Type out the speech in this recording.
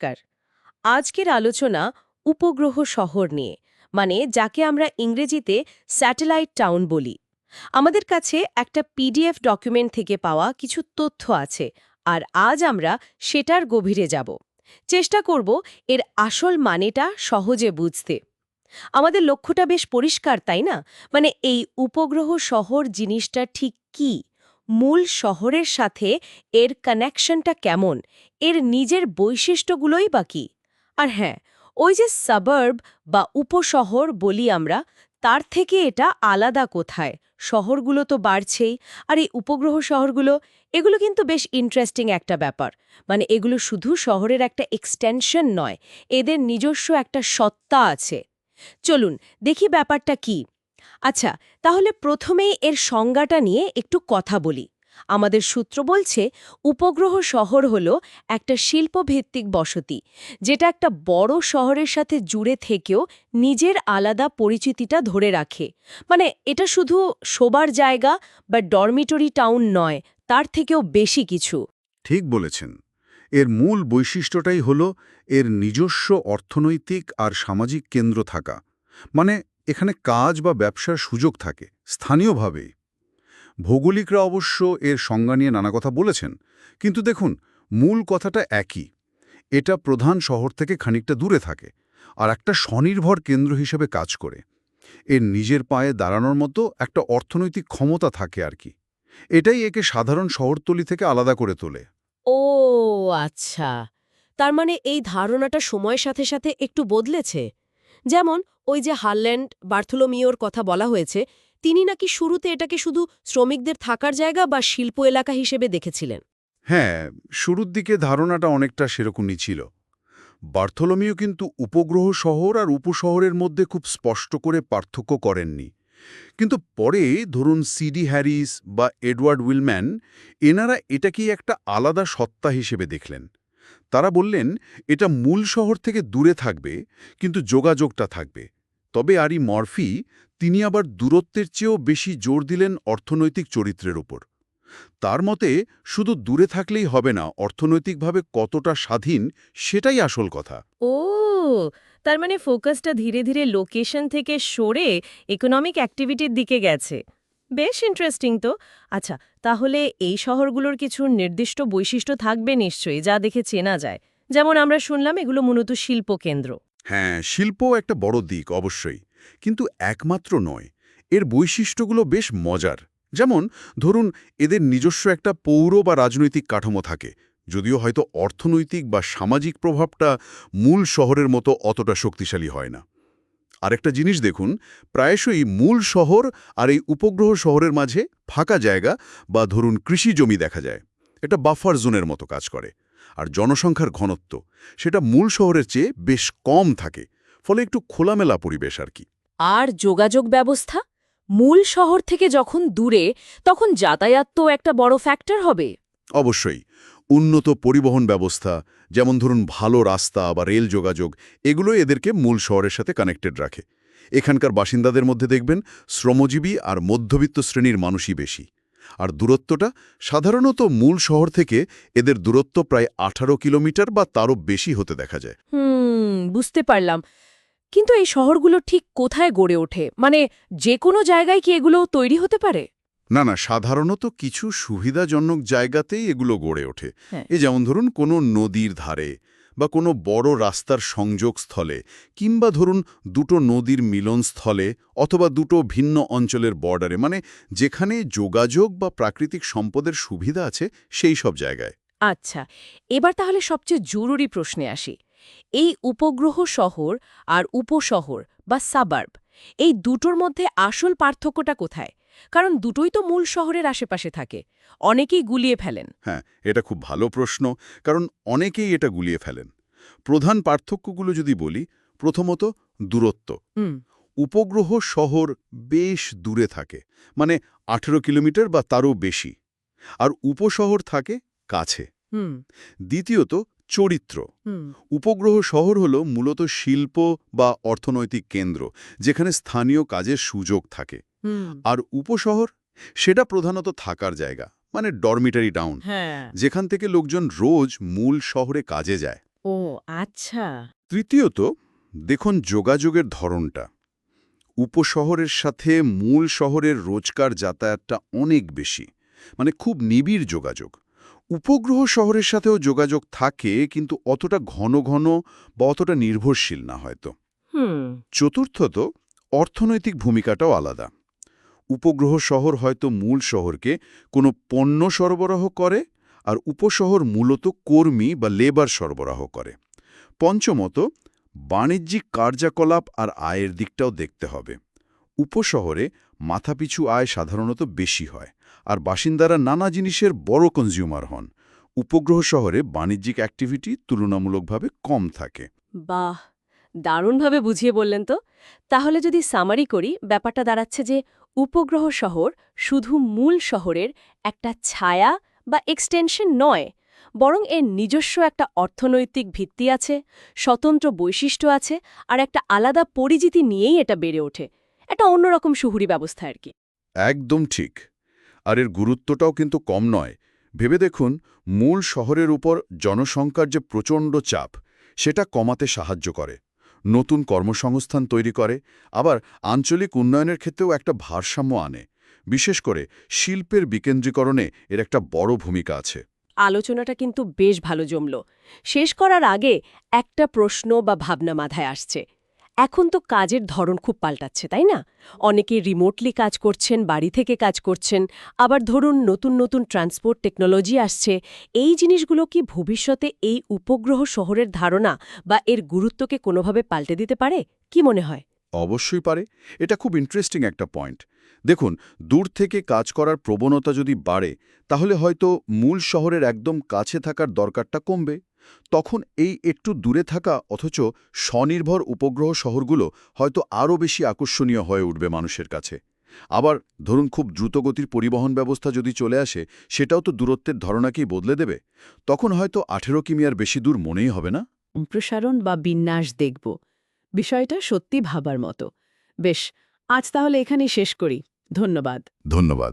নমস্কার আজকের আলোচনা উপগ্রহ শহর নিয়ে মানে যাকে আমরা ইংরেজিতে স্যাটেলাইট টাউন বলি। আমাদের কাছে একটা পিডিএফ ডকুমেন্ট থেকে পাওয়া কিছু তথ্য আছে, আর আজ আমরা সেটার গভীরে যাব। চেষ্টা করব এর আসল মানেটা সহজে বুঝতে। আমাদের লক্ষ্যটা বেশ পরিষ্কার, তাই না? মানে এই উপগ্রহ শহর জিনিসটা ঠিক কি? মূল শহরের সাথে এর কানেকশনটা কেমন? এর নিজের বৈশিষ্ট্যগুলোই বা কি? আর হ্যাঁ ওই যে সাবার্ব বা উপশহর বলি আমরা, তার থেকে এটা আলাদা কোথায়? শহরগুলো তো বাড়ছেই, আর এই উপগ্রহ শহরগুলো, এগুলো কিন্তু বেশ ইন্টারেস্টিং একটা ব্যাপার। মানে এগুলো শুধু শহরের একটা এক্সটেনশন নয়, এদের নিজস্ব একটা সত্তা আছে। চলুন, দেখি ব্যাপারটা কি। আচ্ছা তাহলে প্রথমেই এর সংজ্ঞাটা নিয়ে একটু কথা বলি। আমাদের সূত্র বলছে, উপগ্রহ শহর হল একটা শিল্পভিত্তিক বসতি, যেটা একটা বড় শহরের সাথে জুড়ে থেকেও নিজের আলাদা পরিচিতিটা ধরে রাখে। মানে এটা শুধু শোবার জায়গা বা ডরমিটরি টাউন নয়, তার থেকেও বেশি কিছু। ঠিক বলেছেন। এর মূল বৈশিষ্ট্যটাই হল এর নিজস্ব অর্থনৈতিক আর সামাজিক কেন্দ্র থাকা। মানে এখানে কাজ বা ব্যবসার সুযোগ থাকে, স্থানীয়ভাবেই। ভৌগোলিকরা অবশ্য এর সংজ্ঞা নিয়ে নানা কথা বলেছেন, কিন্তু দেখুন, মূল কথাটা একই। এটা প্রধান শহর থেকে খানিকটা দূরে থাকে, আর একটা স্বনির্ভর কেন্দ্র হিসেবে কাজ করে। এর নিজের পায়ে দাঁড়ানোর মতো একটা অর্থনৈতিক ক্ষমতা থাকে আর কি। এটাই একে সাধারণ শহরতলি থেকে আলাদা করে তোলে। ও আচ্ছা। তার মানে এই ধারণাটা সময়ের সাথে সাথে একটু বদলেছে? যেমন, ওই যে হারল্যান্ড বার্থোলোমিওর কথা বলা হয়েছে, তিনি নাকি শুরুতে এটাকে শুধু শ্রমিকদের থাকার জায়গা বা শিল্প এলাকা হিসেবে দেখেছিলেন। হ্যাঁ শুরুর দিকে ধারণাটা অনেকটা সেরকমই ছিল। বার্থোলোমিও কিন্তু উপগ্রহ শহর আর উপশহরের মধ্যে খুব স্পষ্ট করে পার্থক্য করেননি। কিন্তু পরে ধরুন সিডি হ্যারিস বা এডওয়ার্ড উইলম্যান, এনারা এটাকেই একটা আলাদা সত্তা হিসেবে দেখলেন। তারা বললেন, এটা মূল শহর থেকে দূরে থাকবে, কিন্তু যোগাযোগটা থাকবে। তবে আরি মরফি, তিনি আবার দূরত্বের চেয়েও বেশি জোর দিলেন অর্থনৈতিক চরিত্রের উপর তার মতে, শুধু দূরে থাকলেই হবে না, অর্থনৈতিকভাবে কতটা স্বাধীন, সেটাই আসল কথা। ও, তার মানে ফোকাসটা ধীরে ধীরে লোকেশন থেকে সরে ইকোনমিক অ্যাক্টিভিটির দিকে গেছে। বেশ ইন্টারেস্টিং তো। আচ্ছা তাহলে এই শহরগুলোর কিছু নির্দিষ্ট বৈশিষ্ট্য থাকবে নিশ্চয়ই, যা দেখে চেনা যায়। যেমন আমরা শুনলাম এগুলো মূলত শিল্পকেন্দ্র হ্যাঁ শিল্প একটা বড় দিক, অবশ্যই। কিন্তু একমাত্র নয়, এর বৈশিষ্ট্যগুলো বেশ মজার। যেমন, ধরুন, এদের নিজস্ব একটা পৌর বা রাজনৈতিক কাঠামো থাকে, যদিও হয়তো অর্থনৈতিক বা সামাজিক প্রভাবটা মূল শহরের মতো অতটা শক্তিশালী হয় না। আরেকটা জিনিস দেখুন প্রায়শই মূল শহর আর এই উপগ্রহ শহরের মাঝে ফাঁকা জায়গা বা ধরুন কৃষি জমি দেখা যায়। এটা বাফার জোনের মতো কাজ করে। আর জনসংখ্যার ঘনত্ব সেটা মূল শহরের চেয়ে বেশ কম থাকে ফলে একটু খোলামেলা পরিবেশ আর কি। আর যোগাযোগ ব্যবস্থা? মূল শহর থেকে যখন দূরে তখন যাতায়াত তো একটা বড় ফ্যাক্টর হবে। অবশ্যই। উন্নত পরিবহন ব্যবস্থা, যেমন ধরুন ভালো রাস্তা বা রেল যোগাযোগ এগুলো এদেরকে মূল শহরের সাথে কানেক্টেড রাখে। এখানকার বাসিন্দাদের মধ্যে দেখবেন শ্রমজীবী আর মধ্যবিত্ত শ্রেণির মানুষই বেশি। আর দূরত্বটা সাধারণত মূল শহর থেকে এদের দূরত্ব প্রায় আঠারো কিলোমিটার বা তারও বেশি হতে দেখা যায়। হুম, বুঝতে পারলাম। কিন্তু এই শহরগুলো ঠিক কোথায় গড়ে ওঠে? মানে যে কোনো জায়গায় কি এগুলো তৈরি হতে পারে? না না সাধারণত কিছু সুবিধাজনক জায়গাতেই এগুলো গড়ে ওঠে। হ্যাঁ। এ যেমন ধরুন কোনো নদীর ধারে বা কোনো বড় রাস্তার সংযোগস্থলে কিংবা ধরুন দুটো নদীর মিলনস্থলে অথবা দুটো ভিন্ন অঞ্চলের বর্ডারে মানে যেখানে যোগাযোগ বা প্রাকৃতিক সম্পদের সুবিধা আছে সেই সব জায়গায়। আচ্ছা এবার তাহলে সবচেয়ে জরুরি প্রশ্নে আসি। এই উপগ্রহ শহর আর উপশহর বা সাবার্ব এই দুটোর মধ্যে আসল পার্থক্যটা কোথায়? কারণ দুটোই তো মূল শহরের আশেপাশে থাকে। অনেকেই গুলিয়ে ফেলেন। হ্যাঁ এটা খুব ভালো প্রশ্ন কারণ অনেকেই এটা গুলিয়ে ফেলেন। প্রধান পার্থক্যগুলো যদি বলি প্রথমত দূরত্ব। হুম। উপগ্রহ শহর বেশ দূরে থাকে মানে আঠেরো কিলোমিটার বা তারও বেশি। আর উপশহর থাকে কাছে। হুম। দ্বিতীয়ত চরিত্র। উপগ্রহ শহর হল মূলত শিল্প বা অর্থনৈতিক কেন্দ্র যেখানে স্থানীয় কাজের সুযোগ থাকে। আর উপশহর সেটা প্রধানত থাকার জায়গা মানে ডরমিটারি টাউন হ্যাঁ। যেখান থেকে লোকজন রোজ মূল শহরে কাজে যায়। ও আচ্ছা। তৃতীয়ত দেখুন যোগাযোগের ধরনটা। উপশহরের সাথে মূল শহরের রোজকার যাতায়াতটা অনেক বেশি মানে খুব নিবিড় যোগাযোগ। উপগ্রহ শহরের সাথেও যোগাযোগ থাকে কিন্তু অতটা ঘন ঘন বা অতটা নির্ভরশীল না হয়তো। চতুর্থত অর্থনৈতিক ভূমিকাটাও আলাদা। উপগ্রহ শহর হয়তো মূল শহরকে কোনো পণ্য সরবরাহ করে আর উপশহর মূলত কর্মী বা লেবার সরবরাহ করে। পঞ্চমত বাণিজ্যিক কার্যকলাপ আর আয়ের দিকটাও দেখতে হবে। উপশহরে মাথাপিছু আয় সাধারণত বেশি হয় আর বাসিন্দারা নানা জিনিসের বড় কনজিউমার হন। উপগ্রহ শহরে বাণিজ্যিক অ্যাক্টিভিটি তুলনামূলকভাবে কম থাকে। বাহ! দারুণভাবে বুঝিয়ে বললেন তো। তাহলে যদি সামারি করি, ব্যাপারটা দাঁড়াচ্ছে যে উপগ্রহ শহর শুধু মূল শহরের একটা ছায়া বা এক্সটেনশন নয়, বরং এর নিজস্ব একটা অর্থনৈতিক ভিত্তি আছে, স্বতন্ত্র বৈশিষ্ট্য আছে, আর একটা আলাদা পরিচিতি নিয়েই এটা বেড়ে ওঠে। একটা অন্যরকম শুহুরি ব্যবস্থা আর কি। একদম ঠিক। আর এর গুরুত্বটাও কিন্তু কম নয়। ভেবে দেখুন মূল শহরের উপর জনসংখ্যার যে প্রচণ্ড চাপ সেটা কমাতে সাহায্য করে। নতুন কর্মসংস্থান তৈরি করে আবার আঞ্চলিক উন্নয়নের ক্ষেত্রেও একটা ভারসাম্য আনে। বিশেষ করে শিল্পের বিকেন্দ্রীকরণে এর একটা বড় ভূমিকা আছে। আলোচনাটা কিন্তু বেশ ভালো জমল। শেষ করার আগে একটা প্রশ্ন বা ভাবনা মাথায় আসছে। এখন তো কাজের ধরন খুব পাল্টাচ্ছে, তাই না? অনেকে রিমোটলি কাজ করছেন, বাড়ি থেকে কাজ করছেন, আবার ধরুন নতুন নতুন ট্রান্সপোর্ট টেকনোলজি আসছে। এই জিনিসগুলো কি ভবিষ্যতে এই উপগ্রহ শহরের ধারণা বা এর গুরুত্বকে কোনোভাবে পাল্টে দিতে পারে? কি মনে হয়? অবশ্যই পারে। এটা খুব ইন্টারেস্টিং একটা পয়েন্ট দেখুন, দূর থেকে কাজ করার প্রবণতা যদি বাড়ে, তাহলে হয়তো মূল শহরের একদম কাছে থাকার দরকারটা কমবে। তখন এই একটু দূরে থাকা অথচ স্বনির্ভর উপগ্রহ শহরগুলো হয়তো আরও বেশি আকর্ষণীয় হয়ে উঠবে মানুষের কাছে। আবার ধরুন খুব দ্রুতগতির পরিবহন ব্যবস্থা যদি চলে আসে সেটাও তো দূরত্বের ধারণাকেই বদলে দেবে। তখন হয়তো আঠেরো কিমি আর বেশি দূর মনেই হবে না? সম্প্রসারণ বা বিন্যাস দেখব। বিষয়টা সত্যি ভাবার মতো। বেশ আজ তাহলে এখানেই শেষ করি। ধন্যবাদ। ধন্যবাদ।